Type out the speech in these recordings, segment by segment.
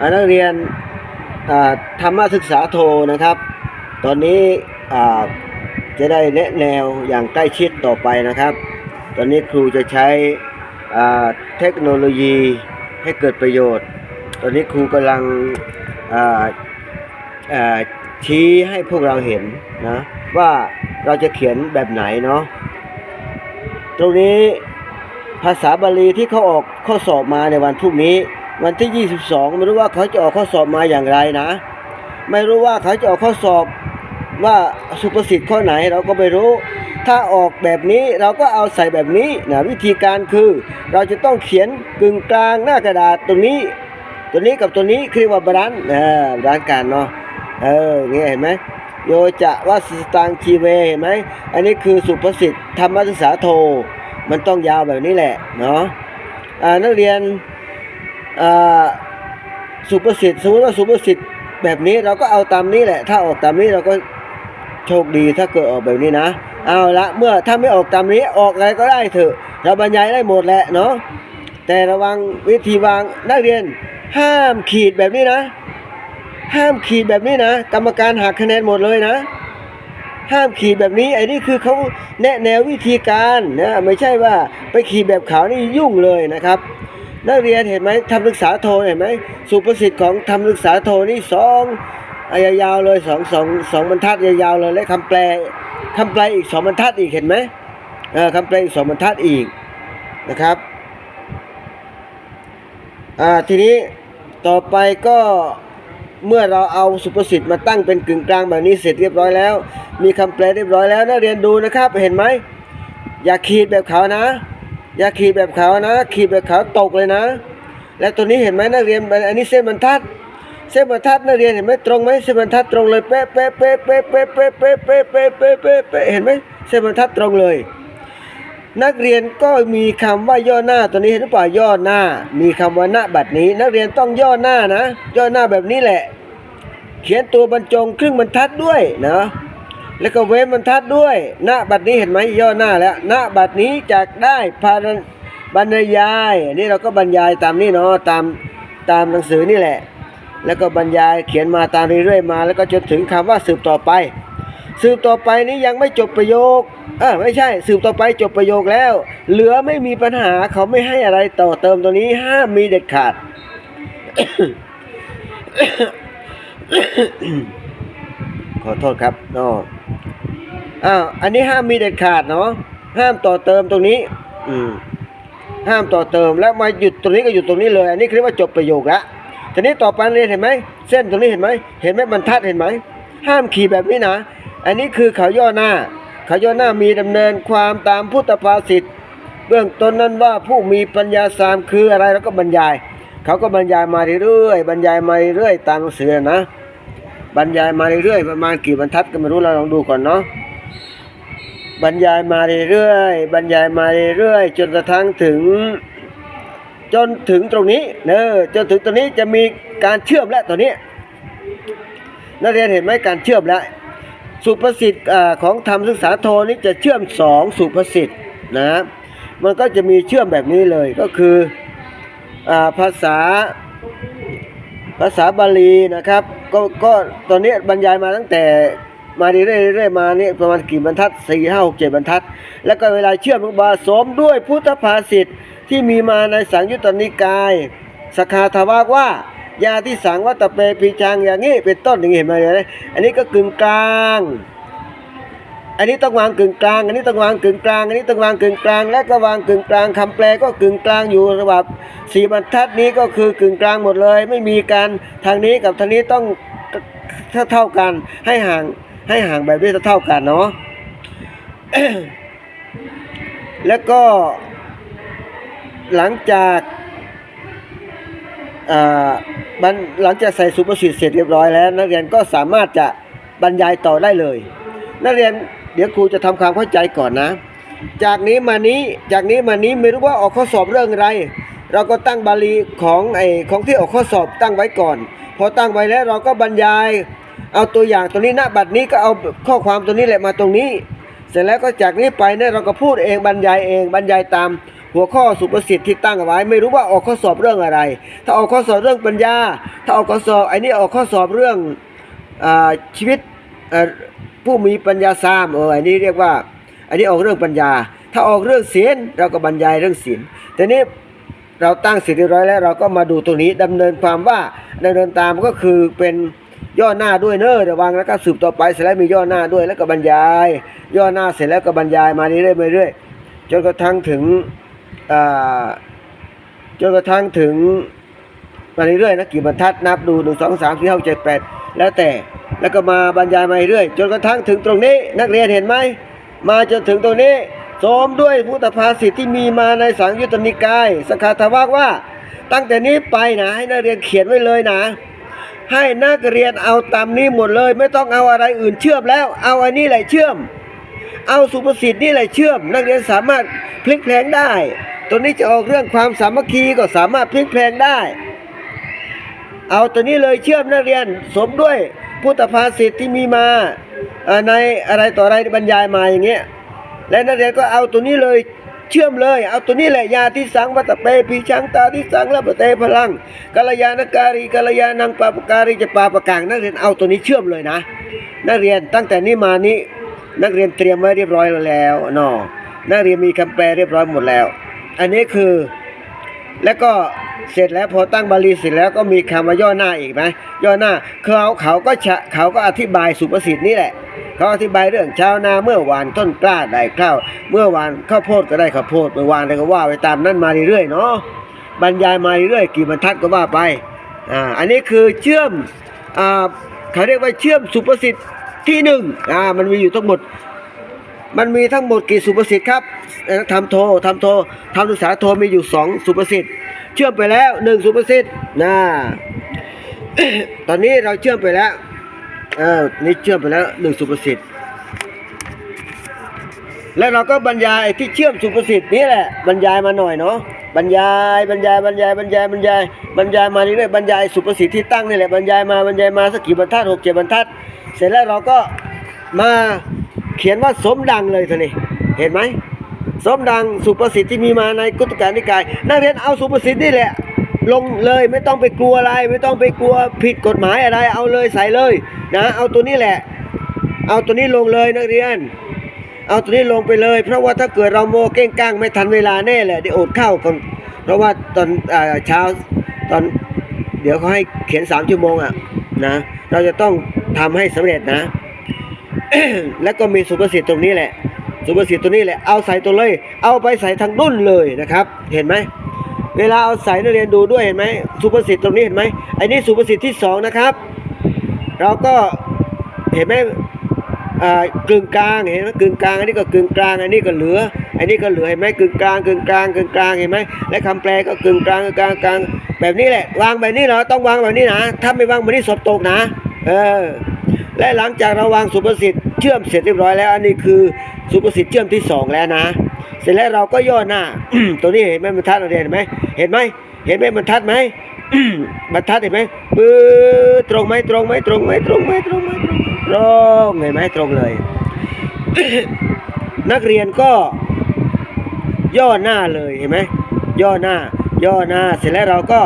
นักเรียนธรรมศึกษาโทนะครับ ตอนนี้จะได้แนะแนวอย่างใกล้ชิดต่อไปนะครับ ตอนนี้ครูจะใช้เทคโนโลยีให้เกิดประโยชน์ ตอนนี้ครูกำลังชี้ให้พวกเราเห็นนะว่าเราจะเขียนแบบไหนเนาะตรงนี้ภาษาบาลีที่เขาออกข้อสอบมาในวันพรุ่งนี้ วันที่ 22 ไม่รู้ว่าเขาจะออกข้อสอบมาอย่างไรนะ ไม่รู้ว่าเขาจะออกข้อสอบว่าสุภาษิตข้อไหนเราก็ไม่รู้ ถ้าออกแบบนี้เราก็เอาใส่แบบนี้นะวิธีการคือเราจะต้องเขียนกึ่งกลางหน้ากระดาษตรงนี้ ตัวนี้กับตัวนี้คือว่าบาลานซ์เออบาลานกันเนาะเออเงี้ยเห็นไหมโยจะว่าสตังคีเวเห็นไหมอันนี้คือสุภาษิตธรรมศึกษาโท มันต้องยาวแบบนี้แหละเนาะนักเรียน สุประสิทธิ์สมมติว่าสุประสิทธิ์แบบนี้เราก็เอาตามนี้แหละ ถ้าออกตามนี้เราก็โชคดีถ้าเกิดออกแบบนี้นะ เอาละเมื่อถ้าไม่ออกตามนี้ออกอะไรก็ได้เถอะ เราบรรยายได้หมดแหละเนาะแต่ระวังวิธีวางนักเรียน ห้ามขีดแบบนี้นะ ห้ามขีดแบบนี้นะ กรรมการหักคะแนนหมดเลยนะ ห้ามขีดแบบนี้ไอ้นี่คือเขาแนะแนววิธีการนะไม่ใช่ว่าไปขีดแบบขาวนี่ยุ่งเลยนะครับ นักเรียนเห็นไหมทำศึกษาโทเห็นไหมสุประสิทธิ์ของทำศึกษาโทนี่สองอะยาวๆเลยสองสองสองบรรทัดยาวๆเลยและคำแปลคำแปลอีกสองบรรทัดอีกเห็นไหมเออคำแปลอีกสองบรรทัดอีกนะครับอ่าทีนี้ต่อไปก็เมื่อเราเอาสุประสิทธิ์มาตั้งเป็นกึ่งกลางแบบนี้เสร็จเรียบร้อยแล้ว มีคำแปลเรียบร้อยแล้วนักเรียนดูนะครับเห็นไหมอย่าขีดแบบเขานะ อย่าขีดแบบเขานะ ขีดแบบเขาตกเลยนะ และตัวนี้เห็นไหมนักเรียนอันนี้เส้นบรรทัด เส้นบรรทัดนักเรียนเห็นไหมตรงไหมเส้นบรรทัดตรงเลยเป๊ะเป๊ะเป๊ะเป๊ะเป๊ะเป๊ะเป๊ะเป๊ะเป๊ะเป๊ะเป๊ะเป๊ะเห็นไหมเส้นบรรทัดตรงเลย นักเรียนก็มีคำว่าย่อหน้าตัวนี้เห็นหรือเปล่าย่อหน้า มีคำว่าหน้าบัดนี้ นักเรียนต้องย่อหน้านะ ย่อหน้าแบบนี้แหละ เขียนตัวบรรจงครึ่งบรรทัดด้วยนะ แล้วก็เว้นบรรทัดด้วย หน้าบัดนี้เห็นไหมย่อหน้าแล้ว หน้าบัดนี้จากได้พาบรรยายอันนี้เราก็บรรยายตามนี่เนาะตามตามหนังสือนี่แหละ แล้วก็บรรยายเขียนมาตามเรื่อยๆมา แล้วก็จนถึงคำว่าสืบต่อไป สืบต่อไปนี้ยังไม่จบประโยคเออไม่ใช่ สืบต่อไปจบประโยคแล้ว เหลือไม่มีปัญหาเขาไม่ให้อะไรต่อเติมตัวนี้ห้ามมีเด็ดขาดขอโทษครับเนาะ อ้าวอันนี้ห้ามมีเด็ดขาดเนาะห้ามต่อเติมตรงนี้ อืมห้ามต่อเติมแล้วมาหยุดตรงนี้ก็หยุดตรงนี้เลย อันนี้คือว่าจบประโยคละทีนี้ต่อไปเรียนเห็นไหมเส้นตรงนี้เห็นไหมเห็นไหมบรรทัดเห็นไหมห้ามขีดแบบนี้นะ อันนี้คือเขาย่อหน้า เขาย่อหน้ามีดำเนินความตามพุทธภาษิตเบื้องต้นนั้นว่าผู้มีปัญญาสามคืออะไรแล้วก็บรรยาย เขาก็บรรยายมาเรื่อยๆบรรยายมาเรื่อยๆตามหนังสือนะ บรรยายมาเรื่อยๆประมาณกี่บรรทัดก็ไม่รู้เราลองดูก่อนเนาะ บรรยายมาเรื่อยๆบรรยายมาเรื่อยๆจนกระทั่งถึง จนถึงตรงนี้เนอะจนถึงตรงนี้จะมีการเชื่อมแล้วตัวนี้ นักเรียนเห็นไหมการเชื่อมแล้วสุภาษิตอ่าของธรรมศึกษาโทนี้จะเชื่อมสองสุภาษิตนะมันก็จะมีเชื่อมแบบนี้เลยก็คืออาภาษาภาษาบาลีนะครับ ก็ก็ตอนนี้บรรยายมาตั้งแต่ มาเรื่อยๆเรื่อยมาเนี่ยประมาณกี่บรรทัดสี่ห้าหกเจ็ดบรรทัด แล้วก็เวลาเชื่อมลงมาสมด้วยพุทธภาษิตที่มีมาในสังยุตตนิกายสคาทวากว่ายาที่สังวัตเปปีจังอย่างนี้เป็นต้นอย่างนี้เห็นไหมเนี่ยอันนี้ก็กึ่งกลาง อันนี้ต้องวางกึ่งกลาง อันนี้ต้องวางกึ่งกลาง อันนี้ต้องวางกึ่งกลาง และก็วางกึ่งกลางคำแปลก็กึ่งกลางอยู่ระดับสี่บรรทัดนี้ก็คือกึ่งกลางหมดเลย ไม่มีการทางนี้กับทางนี้ต้องเท่าเท่ากันให้ห่าง ให้ห่างแบบนี้เท่ากันเนาะแล้วก็ หลังจากบรรหลังจากใส่สุภาษิตเสร็จเรียบร้อยแล้ว นักเรียนก็สามารถจะบรรยายต่อได้เลย นักเรียนเดี๋ยวครูจะทำความเข้าใจก่อนนะ จากนี้มานี้จากนี้มานี้ไม่รู้ว่าออกข้อสอบเรื่องอะไร เราก็ตั้งบาลีของไอของที่ออกข้อสอบตั้งไว้ก่อน พอตั้งไว้แล้วเราก็บรรยาย เอาตัวอย่างตัวนี้หน้าบัตรนี้ก็เอาข้อความตัวนี้แหละมาตรงนี้ เสร็จแล้วก็จากนี้ไปเนี่ยเราก็พูดเองบรรยายเองบรรยายตามหัวข้อสุประสิทธิ์ที่ตั้งเอาไว้ ไม่รู้ว่าออกข้อสอบเรื่องอะไร ถ้าออกข้อสอบเรื่องปัญญา ถ้าออกข้อสอบไอ้นี่ออกข้อสอบเรื่องอชีวิตผู้มีปัญญาสามเอออันนี้เรียกว่า อันนี้ออกเรื่องปัญญา ถ้าออกเรื่องศีลเราก็บรรยายเรื่องศีลแต่นี้เราตั้งเสร็จเรียบร้อยแล้วเราก็มาดูตรงนี้ดำเนินความว่าดำเนินตามก็คือเป็น ย่อหน้าด้วยเนอะระวังแล้วก็สืบต่อไปเสร็จแล้วมีย่อหน้าด้วยแล้วก็บรรยาย ย่อหน้าเสร็จแล้วก็บรรยายมาเรื่อยๆเรื่อยๆจนกระทั่งถึงจนกระทั่งถึงมาเรื่อยๆนะกี่บรรทัดนับดูหนึ่งสองสามสี่ห้าเจ็ดแปดแล้วแต่แล้วก็มาบรรยายมาเรื่อยจนกระทั่งถึงตรงนี้ นักเรียนเห็นไหมมาจนถึงตรงนี้โสมด้วยพุทธภาษิตที่มีมาในสังยุตตนิกายสกขาทวากว่า ตั้งแต่นี้ไปนะให้นักเรียนเขียนไว้เลยนะ ให้นักเรียนเอาตามนี้หมดเลย ไม่ต้องเอาอะไรอื่นเชื่อมแล้ว เอาอันนี้แหละเชื่อม เอาสุภาษิตนี่แหละเชื่อม นักเรียนสามารถพลิกแพลงได้ ตัวนี้จะออกเรื่องความสามัคคีก็สามารถพลิกแพลงได้ เอาตัวนี้เลยเชื่อมนักเรียนสมด้วยพุทธภาษิตที่มีมาในอะไรต่ออะไรบรรยายมาอย่างเงี้ยและนักเรียนก็เอาตัวนี้เลย เชื่อมเลย เอาตัวนี้แหละยาที่สังวัตเปปีชังตาที่สังและปะเตพลังกัลยาณการีกัลยาณังปาปการีจะปาปะกังนักเรียนเอาตัวนี้เชื่อมเลยนะ นักเรียนตั้งแต่นี้มานี้นักเรียนเตรียมไว้เรียบร้อยแล้วเนาะนักเรียนมีคำแปลเรียบร้อยหมดแล้ว อันนี้คือ แล้วก็เสร็จแล้วพอตั้งบาลีเสร็จแล้วก็มีคำว่าย่อหน้าอีกไหมย่อหน้าเขาเขาก็ชะเขาก็อธิบายสุภาษิตนี่แหละ เขาอธิบายเรื่องชาวนาเมื่อวานต้นกล้าได้ข้าว เมื่อวานข้าวโพดก็ได้ข้าวโพดเมื่อวานอะไรก็ว่าไปตามนั้นมาเรื่อยๆเนาะบรรยายมาเรื่อยๆกี่บรรทัดก็ว่าไปอ่าอันนี้คือเชื่อมอ่าเขาเรียกว่าเชื่อมสุภาษิตที่หนึ่งอ่ามันมีอยู่ทั้งหมด มันมีทั้งหมดกี่สุภาษิตครับเอ่อทำโททำโททำศึกษาโทมีอยู่สองสุภาษิตเชื่อมไปแล้วหนึ่งสุภาษิตนะตอนนี้เราเชื่อมไปแล้ว ออนี่เชื่อมไปแล้วหนึ่งสุภาษิตแล้วเราก็บรรยายที่เชื่อมสุภาษิตนี่แหละบรรยายมาหน่อยเนาะบรรยายบรรยายบรรยายบรรยายบรรยายบรรยายมาเรื่อยๆบรรยายสุภาษิตที่ตั้งนี่แหละบรรยายมาบรรยายมาสักกี่บรรทัดหกเจ็ดบรรทัด เสร็จแล้วเราก็มาเขียนว่าสมดังเลยท่านี่เห็นไหมสมดังสุภาษิตที่มีมาในกุตการนิกาย นักเรียนเอาสุภาษิตนี่แหละ ลงเลยไม่ต้องไปกลัวอะไร ไม่ต้องไปกลัวผิดกฎหมายอะไร เอาเลยใส่เลยนะ เอาตัวนี้แหละ เอาตัวนี้ลงเลยนักเรียน เอาตัวนี้ลงไปเลย เพราะว่าถ้าเกิดเราโมเก้งก้างไม่ทันเวลาแน่แหละเดี๋ยวอดข้าวก่อนเพราะว่าตอนเช้าตอนเดี๋ยวเขาให้เขียนสามชั่วโมงอะนะ เราจะต้องทำให้สำเร็จนะ แล้วก็มีสุภาษิตตรงนี้แหละ สุภาษิตตัวนี้แหละเอาใส่ตัวเลย เอาไปใส่ทางนุ่นเลยนะครับ เห็นไหม เวลาเอาใส่นักเรียนดูด้วยเห็นไหมสุภาษิตตรงนี้เห็นไหมไอ้นี่สุภาษิตที่สองนะครับ เราก็เห็นไหมอ่ากึ่งกลางเห็นไหมกึ่งกลางอันนี้ก็กึ่งกลางอันนี้ก็เหลือ อันนี้ก็เหลือเห็นไหมกึ่งกลางกึ่งกลางกึ่งกลางเห็นไหมและคำแปลก็กึ่งกลางกึ่งกลางกลางแบบนี้แหละ วางแบบนี้เหรอต้องวางแบบนี้นะถ้าไม่วางแบบนี้สอบตกนะเออและหลังจากเราวางสุภาษิตเชื่อมเสร็จเรียบร้อยแล้ว อันนี้คือสุภาษิตเชื่อมที่สองแล้วนะ เสร็จแล้วเราก็ย่อหน้า ตัวนี้เห็นไหมบรรทัดเราเรียนเห็นไหมเห็นไหมเห็นไหมบรรทัดไหมบรรทัดเห็นไหมปื้อตรงไหมตรงไหมตรงไหมตรงไหมตรงไหมตรงตรงเห็นไหมตรงเลย นักเรียนก็ย่อหน้าเลยเห็นไหมย่อหน้า ย่อหน้า เสร็จแล้วเราก็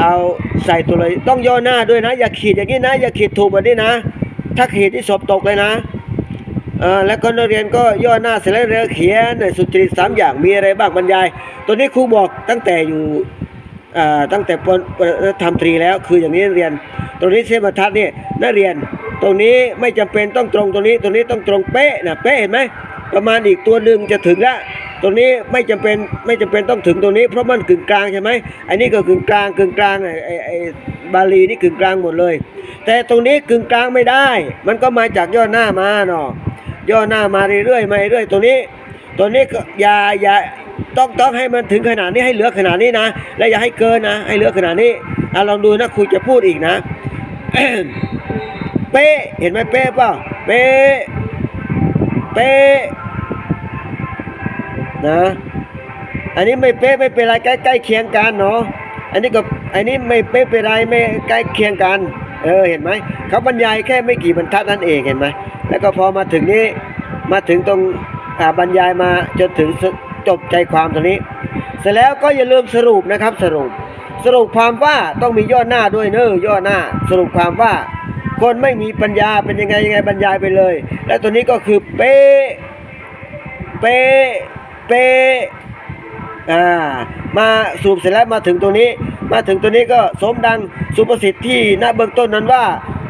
เอาใส่ตัวเลย ต้องย่อหน้าด้วยนะ อย่าขีดอย่างนี้นะ อย่าขีดถูกแบบนี้นะ ถ้าขีดที่สอบตกเลยนะ แล้วก็นักเรียนก็ย่อหน้าเสร็จแล้วเรียนเขียนสุจริตสามอย่างมีอะไรบ้างบรรยาย ตัวนี้ครูบอกตั้งแต่อยู่ตั้งแต่ปปทำตรีแล้วคืออย่างนี้นักเรียน ตรงนี้เส้นบรรทัดนี่นักเรียน ตรงนี้ไม่จำเป็นต้องตรงตรงนี้ตรงนี้ต้องตรงเป๊ะนะเป๊ะเห็นไหมประมาณอีกตัวหนึ่งจะถึงแล้วตรงนี้ไม่จำเป็นไม่จำเป็นต้องถึงตรงนี้ เพราะมันกึ่งกลางใช่ไหมไอ้นี่ก็กึ่งกลางกึ่งกลางไอ้ไอ้ไอ้บาลีนี่กึ่งกลางหมดเลย แต่ตรงนี้กึ่งกลางไม่ได้ มันก็มาจากย่อหน้ามาเนาะ ย่อหน้ามาเรื่อยๆมาเรื่อยๆตรงนี้ ตัวนี้ก็อย่าอย่าต้องต้องให้มันถึงขนาดนี้ให้เหลือขนาดนี้นะ และอย่าให้เกินนะ ให้เหลือขนาดนี้อะลองดูนะครูจะพูดอีกนะ เป๊ะเห็นไหมเป๊ะเปล่าเป๊ะเป๊ะนะ อันนี้ไม่เป๊ะไม่เป็นไรใกล้ใกล้เคียงกันเนาะอันนี้ก็อันนี้ไม่เป๊ะเป็นไรไม่ใกล้เคียงกัน เออเห็นไหมเขาบรรยายแค่ไม่กี่บรรทัดนั่นเองเห็นไหมแล้วก็พอมาถึงนี้มาถึงตรงบรรยายมาจนถึงจบใจความตรงนี้ เสร็จแล้วก็อย่าลืมสรุปนะครับสรุป สรุปความว่าต้องมีย่อหน้าด้วยเนอย่อหน้า สรุปความว่า คนไม่มีปัญญาเป็นยังไงยังไงบรรยายไปเลย และตัวนี้ก็คือเป๊ะเป๊ะเป๊ะอ่ามาสูบเสร็จแล้วมาถึงตัวนี้ มาถึงตัวนี้ก็สมดังสุประสิทธิ์ที่หน้าเบื้องต้นนั้นว่า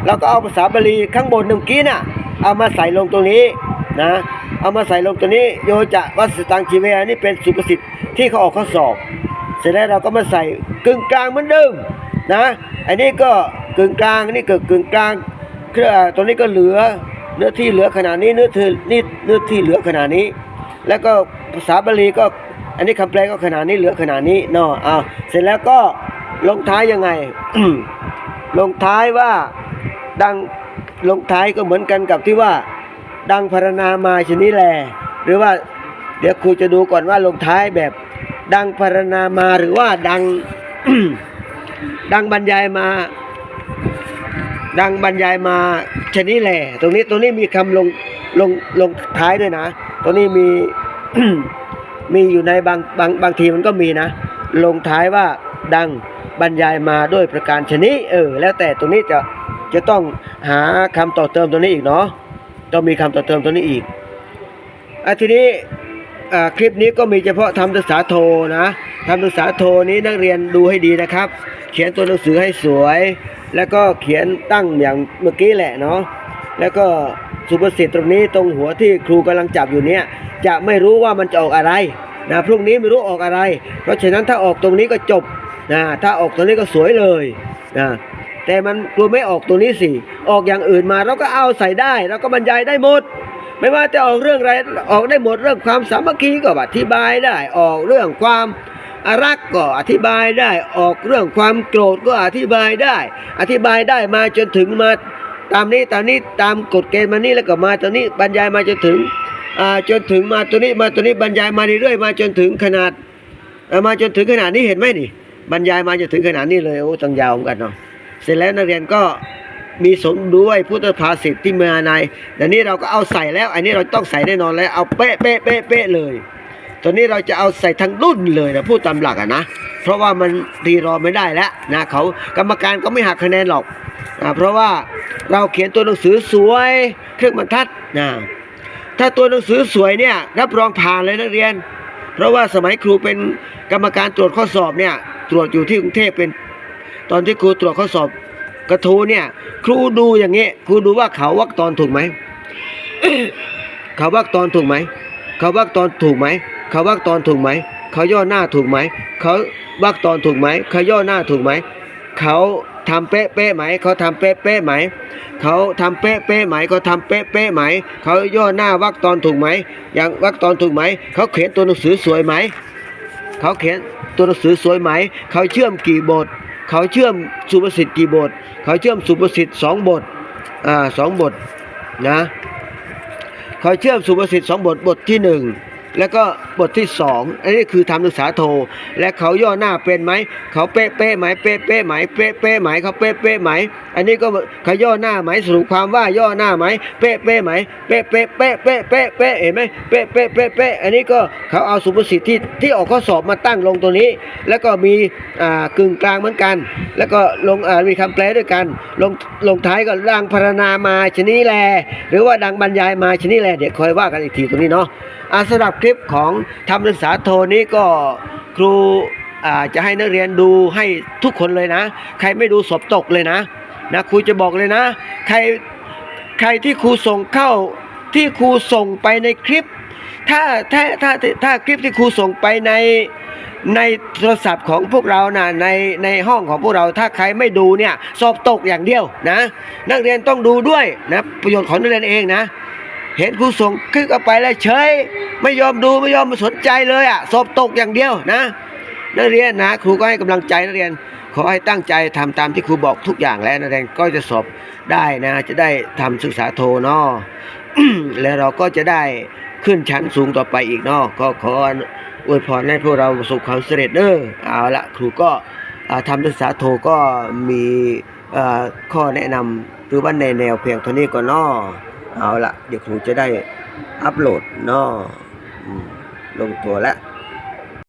เราก็เอาภาษาบาลีข้างบนเมื่อกี้น่ะ เอามาใส่ลงตรงนี้นะ เอามาใส่ลงตัวนี้โยจะวัสตังชีเวนี่เป็นสุประสิทธิ์ที่เขาออกข้อสอบ เสร็จแล้วเราก็มาใส่กึ่งกลางเหมือนเดิมนะอันนี้ก็กึ่งกลางนี่เก็กึ่งกลางเครื่องตัวนี้ก็เหลือเนื้อที่เหลือขนาดนี้เนื้อที่นี่เนื้อที่เหลือขนาดนี้ แล้วก็ภาษาบาลีก็ อันนี้คำแปลก็ขนาดนี้เหลือขนาดนี้เนาะเอาเสร็จแล้วก็ลงท้ายยังไง ลงท้ายว่าดังลงท้ายก็เหมือนกันกับที่ว่า ดังพรรณนามาชนิแล หรือว่าเดี๋ยวครูจะดูก่อนว่าลงท้ายแบบ ดังพรรณนามาหรือว่าดังดังบรรยายมา ดังบรรยายมาชนิแล ตรงนี้ตรงนี้มีคำลงลงลงท้ายด้วยนะ ตรงนี้มี มีอยู่ในบางบางบางทีมันก็มีนะ ลงท้ายว่าดังบรรยายมาด้วยประการชนิดเออ แล้วแต่ตรงนี้จะจะต้องหาคำต่อเติมตรงนี้อีกเนาะต้องมีคำต่อเติมตรงนี้อีกอะทีนี้คลิปนี้ก็มีเฉพาะทำศึกษาโทนะทำศึกษาโทนี้นักเรียนดูให้ดีนะครับ เขียนตัวหนังสือให้สวย แล้วก็เขียนตั้งอย่างเมื่อกี้แหละเนาะแล้วก็ สุภาษิตตรงนี้ตรงหัวที่ครูกำลังจับอยู่เนี้ยจะไม่รู้ว่ามันจะออกอะไรนะพรุ่งนี้ไม่รู้ออกอะไร เพราะฉะนั้นถ้าออกตรงนี้ก็จบนะถ้าออกตรงนี้ก็สวยเลยนะแต่มันกลัวไม่ออกตรงนี้สิออกอย่างอื่นมาเราก็เอาใส่ได้เราก็บรรยายได้หมด ไม่ว่าจะออกเรื่องอะไรออกได้หมดเรื่องความสามัคคีก็อธิบายได้ ออกเรื่องความรักก็อธิบายได้ ออกเรื่องความโกรธก็อธิบายได้ อธิบายได้มาจนถึงมา ตามนี้ตามนี้ตามกฎเกณฑ์มานี่แล้วก็มาตอนนี้บรรยายมาจนถึงอ่าจนถึงมาตัวนี้มาตัวนี้บรรยายมาเรื่อยๆมาจนถึงขนาดมาจนถึงขนาดนี้เห็นไหมนี่ บรรยายมาจนถึงขนาดนี้เลยโอ้ตั้งยาวเหมือนกันเนาะเสร็จแล้วนักเรียนก็มีสมด้วยพุทธภาษิตที่มาในเดี๋ยวนี้เราก็เอาใส่แล้ว อันนี้เราต้องใส่แน่นอนแล้วเอาเป๊ะเป๊ะเป๊ะเป๊ะเลย ตอนนี้เราจะเอาใส่ทั้งรุ่นเลยนะพูดตามหลักอะนะ เพราะว่ามันรีรอไม่ได้แล้วนะเขากรรมการก็ไม่หักคะแนนหรอกนะเพราะว่าเราเขียนตัวหนังสือสวยเครื่องบรรทัดนะถ้าตัวหนังสือสวยเนี่ยรับรองผ่านเลยนักเรียน เพราะว่าสมัยครูเป็นกรรมการตรวจข้อสอบเนี่ยตรวจอยู่ที่กรุงเทพเป็น ตอนที่ครูตรวจข้อสอบกระทูเนี่ยครูดูอย่างเงี้ยครูดูว่าเขาวักตอนถูกไหมเขาวักตอนถูกไหมเขาวักตอนถูกไหม เขาวักตอนถูกไหม เขาย่อหน้าถูกไหม เขาวักตอนถูกไหม เขาย่อหน้าถูกไหม เขาทำเป๊ะเป๊ะไหม เขาทำเป๊ะเป๊ะไหม เขาทำเป๊ะเป๊ะไหม เขาทำเป๊ะเป๊ะไหม เขาย่อหน้าวักตอนถูกไหม อย่างวักตอนถูกไหม เขาเขียนตัวหนังสือสวยไหม เขาเขียนตัวหนังสือสวยไหม เขาเชื่อมกี่บท เขาเชื่อมสุภาษิตกี่บท เขาเชื่อมสุภาษิตสองบท อ่าสองบทนะ เขาเชื่อมสุภาษิตสองบทบทที่หนึ่ง แล้วก็บทที่สองอันนี้คือทำศึกษาโท และเขาย่อหน้าเป็นไหม เขาเป๊ะเป๊ะไหมเป๊ะเป๊ะไหมเป๊ะเป๊ะไหมเขาเป๊ะเป๊ะไหม อันนี้ก็เขาย่อหน้าไหมสรุปความว่าย่อหน้าไหมเป๊ะเป๊ะไหมเป๊ะเป๊ะเป๊ะเป๊ะเป๊ะเป๊ะเห็นไหมเป๊ะเป๊ะเป๊ะเป๊ะอันนี้ก็เขาเอาสุภาษิตที่ที่ออกข้อสอบมาตั้งลงตัวนี้ แล้วก็มีอ่ากึ่งกลางเหมือนกัน แล้วก็ลงอ่ามีคำแปลด้วยกัน ลงลงท้ายก็ดังพรรณนามาชนิแล หรือว่าดังบรรยายมาชนิแลเดี๋ยวคอยว่ากันอีกทีตรงนี้เนาะอ่าสำหรับคลิปของทำศึกษาโทนี้ก็ครูจะให้นักเรียนดูให้ทุกคนเลยนะ ใครไม่ดูสอบตกเลยนะนะครูจะบอกเลยนะ ใครใครที่ครูส่งเข้าที่ครูส่งไปในคลิป ถ้าถ้าถ้าถ้าคลิปที่ครูส่งไปในในโทรศัพท์ของพวกเรานะในในห้องของพวกเราถ้าใครไม่ดูเนี่ยสอบตกอย่างเดียวนะ นักเรียนต้องดูด้วยนะประโยชน์ของนักเรียนเองนะ เห็นครูส่งคลิปเข้าไปแล้วเฉย ไม่ยอมดูไม่ยอมมาสนใจเลยอะสอบตกอย่างเดียวนะนักเรียนนะครูก็ให้กำลังใจนักเรียน ขอให้ตั้งใจทำตามที่ครูบอกทุกอย่างแล้วนักเรียนก็จะสอบได้นะ จะได้ทำศึกษาโทเนาะแล้วเราก็จะได้ขึ้นชั้นสูงต่อไปอีกเนาะก็ขออวยพรให้พวกเราประสบความสำเร็จเด้อเอาละครูก็อ่าทำศึกษาโทก็มีข้อแนะนำหรือว่าในแนวเพียงเท่านี้ก่อนเนาะ เอาละเดี๋ยวครูจะได้อัปโหลดเนาะอืมลงตัวแล้ว